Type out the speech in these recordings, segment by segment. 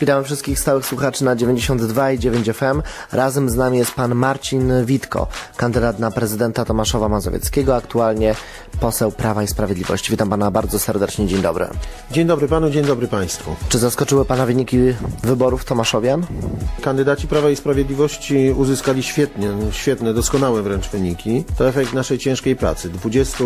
Witamy wszystkich stałych słuchaczy na 92 i 9 FM. Razem z nami jest pan Marcin Witko, kandydat na prezydenta Tomaszowa Mazowieckiego, aktualnie poseł Prawa i Sprawiedliwości. Witam pana bardzo serdecznie, dzień dobry. Dzień dobry panu, dzień dobry państwu. Czy zaskoczyły pana wyniki wyborów Tomaszowian? Kandydaci Prawa i Sprawiedliwości uzyskali świetnie, świetne, doskonałe wręcz wyniki. To efekt naszej ciężkiej pracy. 20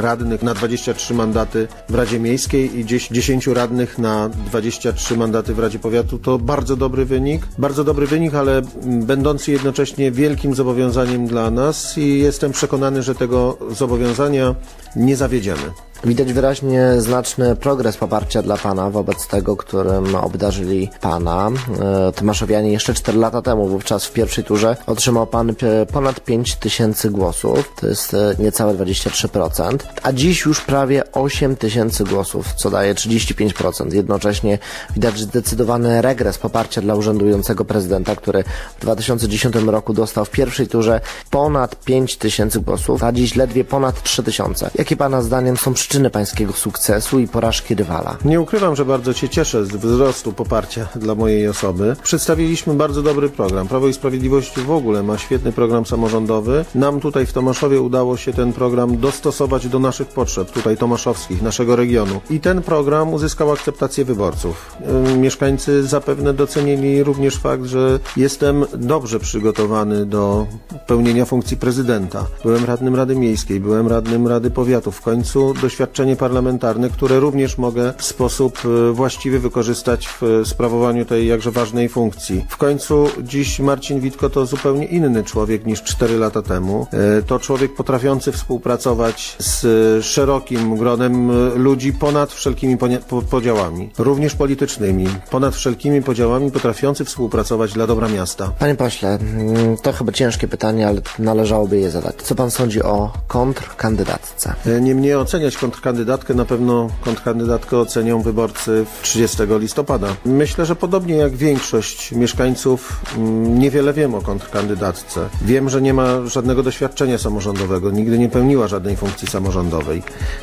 radnych na 23 mandaty w Radzie Miejskiej i 10 radnych na 23 mandaty w Radzie Powiatu to bardzo dobry wynik. Bardzo dobry wynik, ale będący jednocześnie wielkim zobowiązaniem dla nas i jestem przekonany, że tego zobowiązania nie zawiedziemy. Widać wyraźnie znaczny progres poparcia dla Pana wobec tego, którym obdarzyli Pana. E, Tomaszowianie jeszcze 4 lata temu, wówczas w pierwszej turze, otrzymał Pan ponad 5 tysięcy głosów, to jest e, niecałe 23%, a dziś już prawie 8 tysięcy głosów, co daje 35%. Jednocześnie widać zdecydowany regres poparcia dla urzędującego prezydenta, który w 2010 roku dostał w pierwszej turze ponad 5 tysięcy głosów, a dziś ledwie ponad 3 tysiące. Jakie Pana zdaniem są przyczyny przyczyny pańskiego sukcesu i porażki rywala. Nie ukrywam, że bardzo się cieszę z wzrostu poparcia dla mojej osoby. Przedstawiliśmy bardzo dobry program. Prawo i Sprawiedliwość w ogóle ma świetny program samorządowy. Nam tutaj w Tomaszowie udało się ten program dostosować do naszych potrzeb, tutaj tomaszowskich, naszego regionu. I ten program uzyskał akceptację wyborców. Mieszkańcy zapewne docenili również fakt, że jestem dobrze przygotowany do pełnienia funkcji prezydenta. Byłem radnym Rady Miejskiej, byłem radnym Rady Powiatu. W końcu dość doświadczenie parlamentarne, które również mogę w sposób e, właściwy wykorzystać w e, sprawowaniu tej jakże ważnej funkcji. W końcu dziś Marcin Witko to zupełnie inny człowiek niż 4 lata temu. E, to człowiek potrafiący współpracować z szerokim gronem ludzi ponad wszelkimi podziałami, również politycznymi, ponad wszelkimi podziałami potrafiący współpracować dla dobra miasta. Panie pośle, mm, to chyba ciężkie pytanie, ale należałoby je zadać. Co pan sądzi o kontrkandydatce? Nie mnie oceniać kontrkandydatkę, na pewno kontrkandydatkę ocenią wyborcy 30 listopada. Myślę, że podobnie jak większość mieszkańców mm, niewiele wiem o kontrkandydatce. Wiem, że nie ma żadnego doświadczenia samorządowego, nigdy nie pełniła żadnej funkcji samorządowej,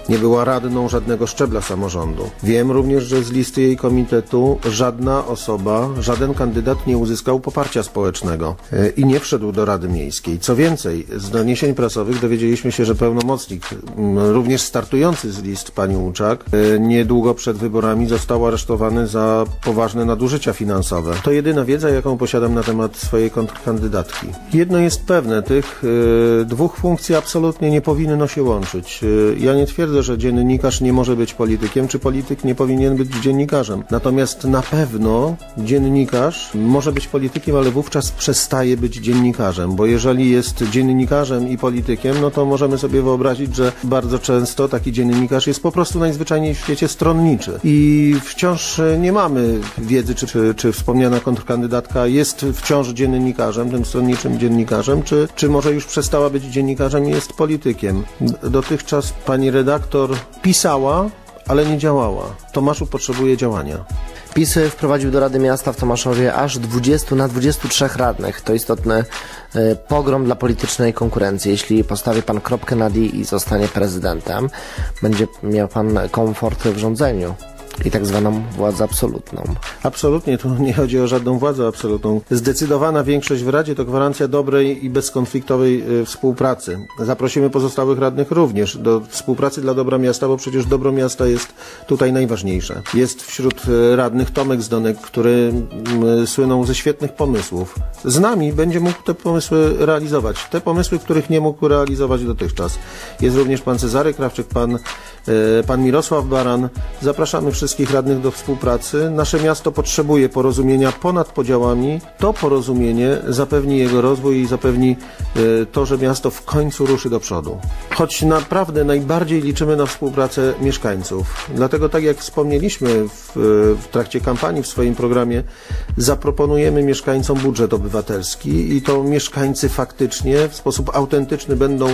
nie była radną żadnego szczebla samorządu. Wiem również, że z listy jej komitetu żadna osoba, żaden kandydat nie uzyskał poparcia społecznego e, i nie wszedł do Rady Miejskiej. Co więcej, z doniesień prasowych dowiedzieliśmy się, że pełnomocnik mm, również startujący z list pani Łuczak e, niedługo przed wyborami został aresztowany za poważne nadużycia finansowe. To jedyna wiedza, jaką posiadam na temat swojej kontrkandydatki. Jedno jest pewne, tych y, dwóch funkcji absolutnie nie powinno się łączyć. Y, ja nie twierdzę, że dziennikarz nie może być politykiem, czy polityk nie powinien być dziennikarzem. Natomiast na pewno dziennikarz może być politykiem, ale wówczas przestaje być dziennikarzem, bo jeżeli jest dziennikarzem i politykiem, no to możemy sobie wyobrazić, że bardzo często taki dziennikarz jest po prostu najzwyczajniej w świecie stronniczy. I wciąż nie mamy wiedzy, czy, czy, czy wspomniana kontrkandydatka jest wciąż dziennikarzem, tym stronniczym dziennikarzem, czy, czy może już przestała być dziennikarzem i jest politykiem. Dotychczas pani redaktor pisała, ale nie działała. Tomaszu potrzebuje działania. PiS wprowadził do Rady Miasta w Tomaszowie aż 20 na 23 radnych. To istotny e, pogrom dla politycznej konkurencji. Jeśli postawi pan kropkę na D i zostanie prezydentem, będzie miał pan komfort w rządzeniu i tak zwaną władzę absolutną. Absolutnie, tu nie chodzi o żadną władzę absolutną. Zdecydowana większość w Radzie to gwarancja dobrej i bezkonfliktowej y, współpracy. Zaprosimy pozostałych radnych również do współpracy dla dobra miasta, bo przecież dobro miasta jest tutaj najważniejsze. Jest wśród y, radnych Tomek Zdonek, który y, słyną ze świetnych pomysłów. Z nami będzie mógł te pomysły realizować. Te pomysły, których nie mógł realizować dotychczas. Jest również pan Cezary Krawczyk, pan, pan Mirosław Baran. Zapraszamy wszystkich wszystkich radnych do współpracy. Nasze miasto potrzebuje porozumienia ponad podziałami. To porozumienie zapewni jego rozwój i zapewni e, to, że miasto w końcu ruszy do przodu. Choć naprawdę najbardziej liczymy na współpracę mieszkańców. Dlatego, tak jak wspomnieliśmy w, w trakcie kampanii w swoim programie, zaproponujemy mieszkańcom budżet obywatelski i to mieszkańcy faktycznie w sposób autentyczny będą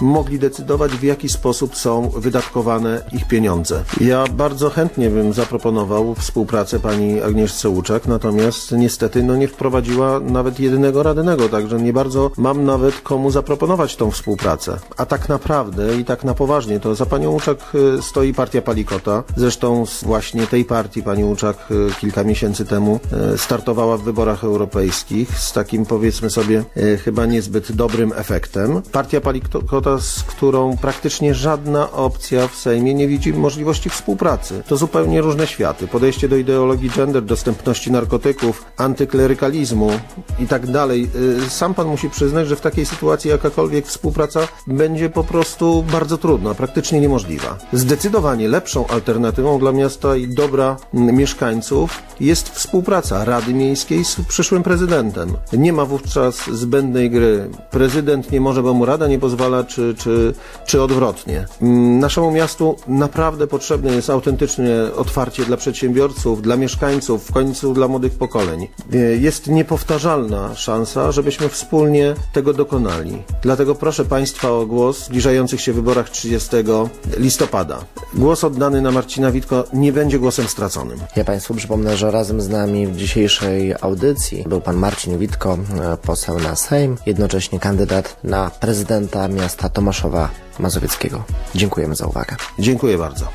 mogli decydować, w jaki sposób są wydatkowane ich pieniądze. Ja bardzo chętnie chętnie bym zaproponował współpracę pani Agnieszce Łuczak, natomiast niestety no, nie wprowadziła nawet jedynego radnego, także nie bardzo mam nawet komu zaproponować tą współpracę. A tak naprawdę i tak na poważnie, to za panią Łuczak y, stoi partia Palikota. Zresztą z właśnie tej partii pani Łuczak y, kilka miesięcy temu y, startowała w wyborach europejskich z takim powiedzmy sobie chyba niezbyt dobrym efektem. Partia Palikota, z którą praktycznie żadna opcja w Sejmie nie widzi możliwości współpracy. To zupełnie różne światy. Podejście do ideologii gender, dostępności narkotyków, antyklerykalizmu i tak dalej. Y, Sam pan musi przyznać, że w takiej sytuacji jakakolwiek współpraca będzie po prostu bardzo trudna, praktycznie niemożliwa. Zdecydowanie lepszą alternatywą dla miasta i dobra mieszkańców jest współpraca Rady Miejskiej z przyszłym prezydentem. Nie ma wówczas zbędnej gry. Prezydent nie może, bo mu Rada nie pozwala, czy, czy, czy odwrotnie. Naszemu miastu naprawdę potrzebne jest autentycznie otwarcie dla przedsiębiorców, dla mieszkańców, w końcu dla młodych pokoleń. E, Jest niepowtarzalna szansa, żebyśmy wspólnie tego dokonali. Dlatego proszę Państwa o głos w zbliżających się wyborach 30 listopada. Głos oddany na Marcina Witko nie będzie głosem straconym. Ja Państwu przypomnę, że razem z nami w dzisiejszej audycji był Pan Marcin Witko, e, poseł na Sejm, jednocześnie kandydat na prezydenta miasta Tomaszowa Mazowieckiego. Dziękujemy za uwagę. Dziękuję bardzo.